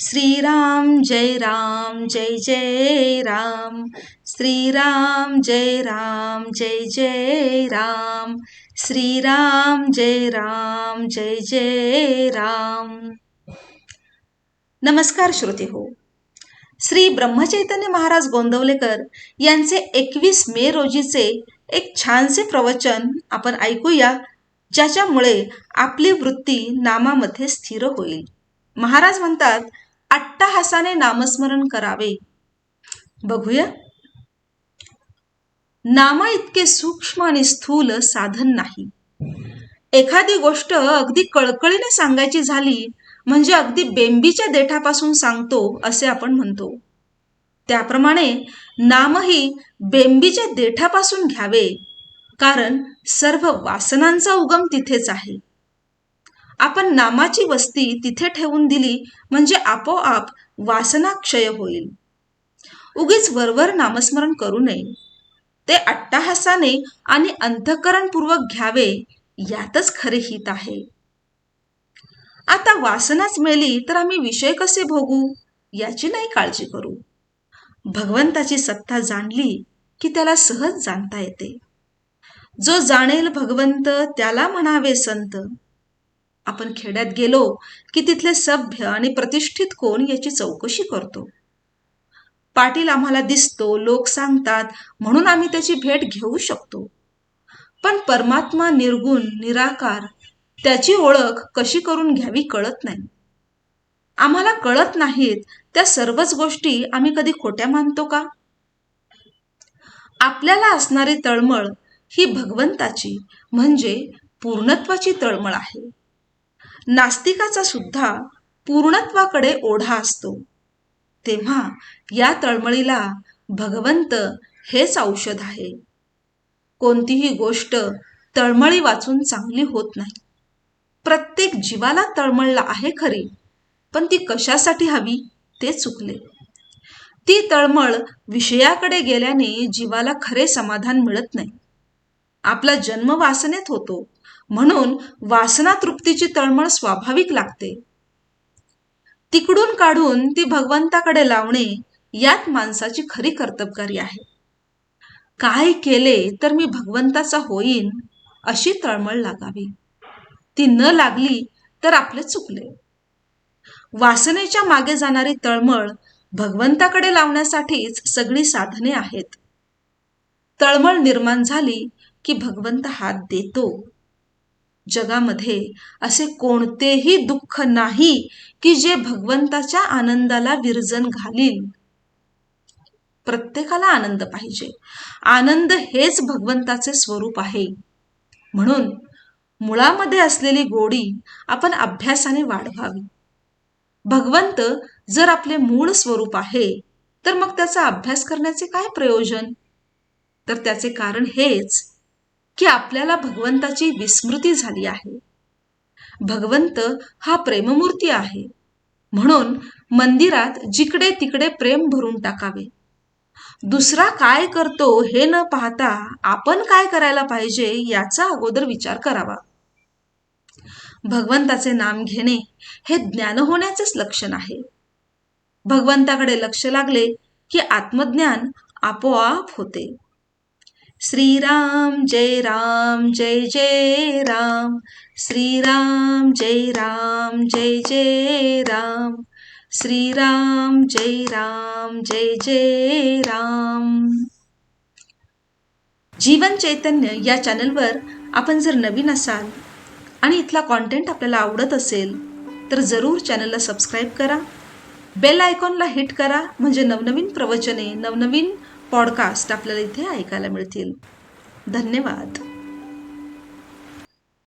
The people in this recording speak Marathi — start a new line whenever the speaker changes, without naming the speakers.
श्रीराम जय राम जय जय राम। श्रीराम जय राम जय जय राम। श्रीराम जय राम जय जय राम। नमस्कार श्रोते हो। श्री ब्रह्मचैतन्य महाराज गोंदवलेकर यांचे एकवीस मे रोजीचे एक छानसे प्रवचन आपण ऐकूया ज्याच्यामुळे आपली वृत्ती नामामध्ये स्थिर होईल. महाराज म्हणतात अट्टहासाने नामस्मरण करावे. बघूया. नामा इतके सूक्ष्म आणि स्थूल साधन नाही. एखादी गोष्ट अगदी कळकळीने सांगायची झाली म्हणजे अगदी बेंबीच्या देठापासून सांगतो असे आपण म्हणतो. त्याप्रमाणे नामही बेंबीच्या देठापासून घ्यावे कारण सर्व वासनांचा उगम तिथेच आहे. आपण नामाची वस्ती तिथे ठेवून दिली म्हणजे आपोआप वासना क्षय होईल. उगीच वरवर नामस्मरण करू नये. ते अट्टाहासाने आणि अंतःकरणपूर्वक घ्यावे यातच खरे हित आहे. आता वासनाच मेली तर आम्ही विषय कसे भोगू? याची नाही काळजी करू. भगवंताची सत्ता जाणली की त्याला सहज जाणता येते. जो जाणेल भगवंत त्याला म्हणावे संत. आपण खेड्यात गेलो की तिथले सभ्य आणि प्रतिष्ठित कोण याची चौकशी करतो. पाटील आम्हाला दिसतो लोक सांगतात म्हणून आम्ही त्याची भेट घेऊ शकतो. पण परमात्मा निर्गुण निराकार त्याची ओळख कशी करून घ्यावी कळत नाही. आम्हाला कळत नाहीत त्या सर्वच गोष्टी आम्ही कधी खोट्या मानतो का? आपल्याला असणारी तळमळ ही भगवंताची म्हणजे पूर्णत्वाची तळमळ आहे. नास्तिकाचा सुद्धा पूर्णत्वाकडे ओढा असतो. तेव्हा या तळमळीला भगवंत हेच औषध आहे. कोणतीही गोष्ट तळमळी वाचून चांगली होत नाही. प्रत्येक जीवाला तळमळला आहे खरी. पण ती कशासाठी हवी ते चुकले. ती तळमळ विषयाकडे गेल्याने जीवाला खरे समाधान मिळत नाही. आपला जन्म वासनेत होतो म्हणून वासना तृप्तीची तळमळ स्वाभाविक लागते. तिकडून काढून ती भगवंताकडे लावणे यात माणसाची खरी कर्तबगारी आहे. काय केले तर मी भगवंताचा होईन अशी तळमळ लागावी. ती न लागली तर आपले चुकले. वासनेच्या मागे जाणारी तळमळ भगवंताकडे लावण्यासाठीच सगळी साधने आहेत. तळमळ निर्माण झाली की भगवंत हात देतो. जगामध्ये असे कोणतेही दुःख नाही की जे भगवंताच्या आनंदाला विरजन घालील. प्रत्येकाला आनंद पाहिजे. आनंद हेच भगवंताचे स्वरूप आहे. म्हणून मुळामध्ये असलेली गोडी आपण अभ्यासाने वाढवावी. भगवंत जर आपले मूळ स्वरूप आहे तर मग त्याचा अभ्यास करण्याचे काय प्रयोजन? तर त्याचे कारण हेच की आपल्याला भगवंताची विस्मृती झाली आहे. भगवंत हा प्रेममूर्ती आहे. म्हणून मंदिरात जिकडे तिकडे प्रेम भरून टाकावे. दुसरा काय करतो हे न पाहता आपण काय करायला पाहिजे याचा अगोदर विचार करावा. भगवंताचे नाम घेणे हे ज्ञान होण्याचेच लक्षण आहे. भगवंताकडे लक्ष लागले की आत्मज्ञान आपोआप होते. श्रीराम जय राम जय जय राम. श्रीराम जय राम जय जय राम. श्रीराम जय राम जय जय राम. जीवन चैतन्य या चॅनलवर आपण जर नवीन असाल आणि इथला कॉन्टेंट आपल्याला आवडत असेल तर जरूर चॅनलला सबस्क्राईब करा. बेल आयकॉनला हिट करा म्हणजे नवनवीन प्रवचने नवनवीन पॉडकास्ट आपल्याला इथे ऐकायला मिळतील. धन्यवाद.